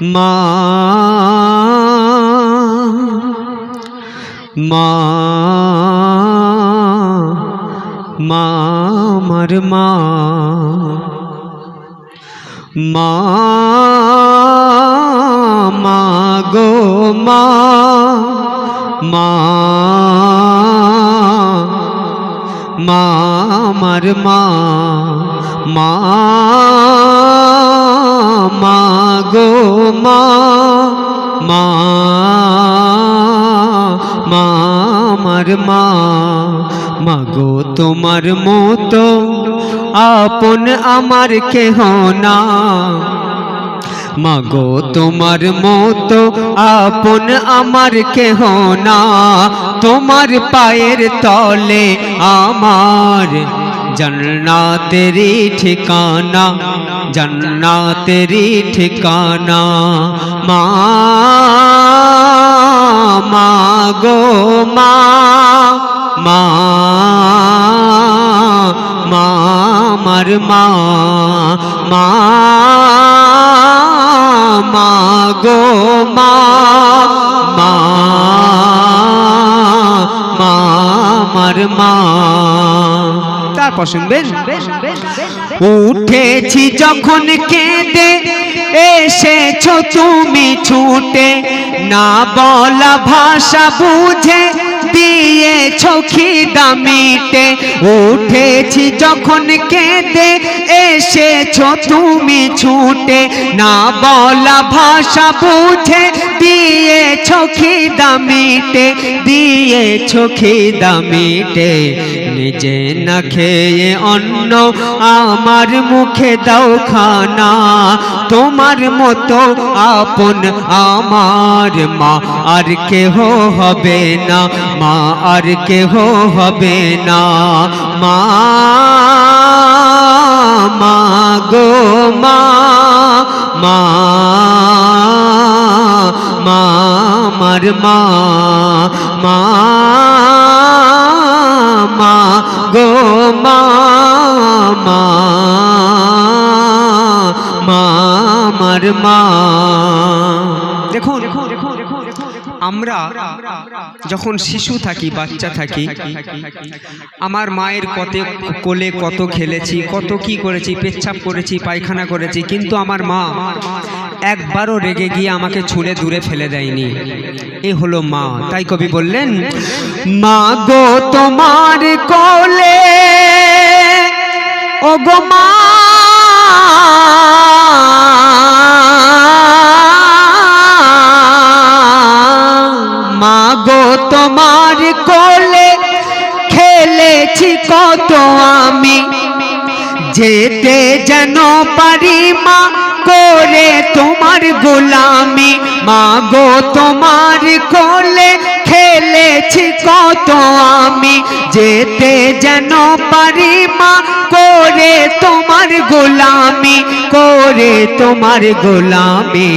মা মা মা আমার মা মা মা গো মা মা আমার মা মা মা গো মা মা মা, আমার মা মা গো তোমার মতো আপন আমার কেহ না। মাগো তোমার মতো আপন আমার কেহ না। তোমার পায়ের তলে আমার জন্নাতেরি ঠিকানা জন্নাতেরি ঠিকানা মা মা গো মা মা মা আমার মা মা মা গো মা মা মা আমার মা তারপর শুনবেন উঠেছি যখন কেঁদে, এসেছ তুমি ছুটে। না বলা ভাষা বুঝে, দিয়েছ খিদা মিটে। উঠেছি যখন কেঁদে, এসেছ তুমি ছুটে। না বলা ভাষা বুঝে, দিয়েছ খিদা মিটে। দিয়েছ খিদা মিটে। নিজে না খেয়ে অন্ন আমার মুখে দাও খানা। তোমার মতো আপন আমার মা আর কেহ হবে না, মা আর কেহ হবে না। মা মা গো, মা মা মা, আমার মা মা আমার মা। দেখুন আমরা যখন শিশু থাকি বাচ্চা থাকি আমার মায়ের কত কোলে কত খেলেছি কত কি করেছি পেচ্ছাপ করেছি পায়খানা করেছি কিন্তু আমার মা একবারও রেগে গিয়ে আমাকে ছুঁড়ে দূরে ফেলে দেয়নি। এ হলো মা। তাই কবি বললেন মা গো তোমার কোলে ও গো মা যেতে যেন পারি মা, করে তোমার গোলামি। মা গো, তোমার কোলে খেলেছি কত আমি। যেতে যেন পারি মা, করে তোমার গোলামি, করে তোমার গোলামি।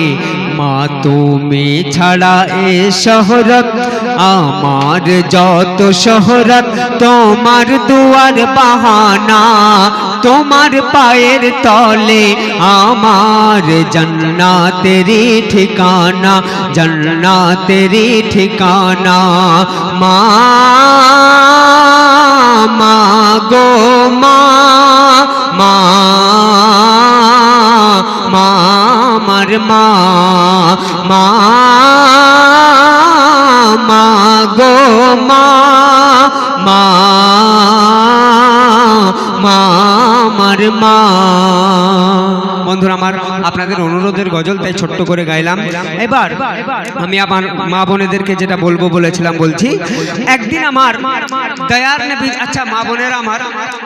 মা, তুমি ছাড়া এ শহরত আমার যত শহরত, তোমার দুয়ার বাহানা, তোমার পায়ের তলে আমার জন্নাতেরি ঠিকানা জন্না তেরি ঠিকানা মা গো, মা মা মা, আমার মা মা মা গো মা মা আমার মা। বন্ধুরা, আমার আপনাদের অনুরোধের গজল তাই ছোট্ট করে গাইলাম। এবার আমি আমার মা বোনেদেরকে যেটা বলব বলেছিলাম, বলছি, একদিন আমার দয়ার নবী আচ্ছা মা বোনেরা আমার